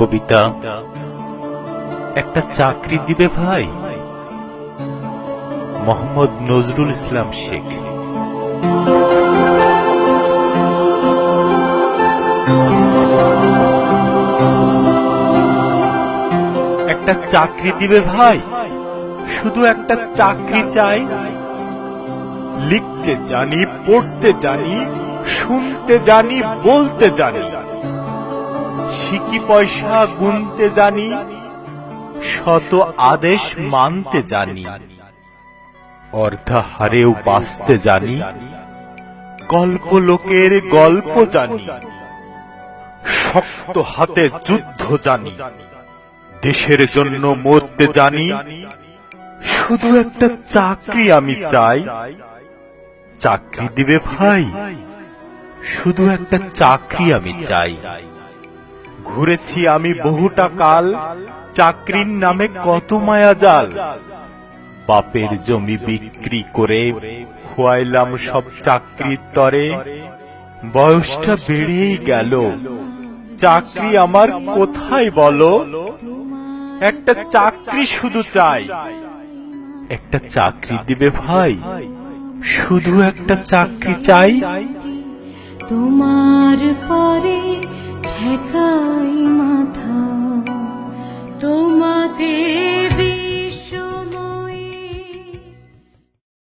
কবিতা। একটা চাকরি দিবে ভাই? মোহাম্মদ নজরুল ইসলাম শেখ। একটা চাকরি দিবে ভাই? শুধু একটা চাকরি চাই। লিখতে জানি, পড়তে জানি, শুনতে জানি, বলতে জানি। শিকি পয়সা গুনতে জানি, শত আদেশ মানতে জানি অর্ধাহারেও বাঁচতে জানি, গল্প লোকের গল্প জানি, শক্ত হাতে যুদ্ধ জানি, দেশের জন্য মরতে জানি, শুধু একটা চাকরি আমি চাই, চাকরি দিবে ভাই, শুধু একটা চাকরি আমি চাই। ঘুরেছি আমি বহুটা কাল, চাকরির নামে কত মায়া জাল। বাপের জমি বিক্রি করে খোয়াইলাম সব চাকরির তরে। বয়সটা বেড়েই গেল। চাকরি আমার কোথায় বলো? একটা চাকরি শুধু চাই। একটা চাকরি দিবে ভাই? শুধু একটা চাকরি চাই? তোমার পরে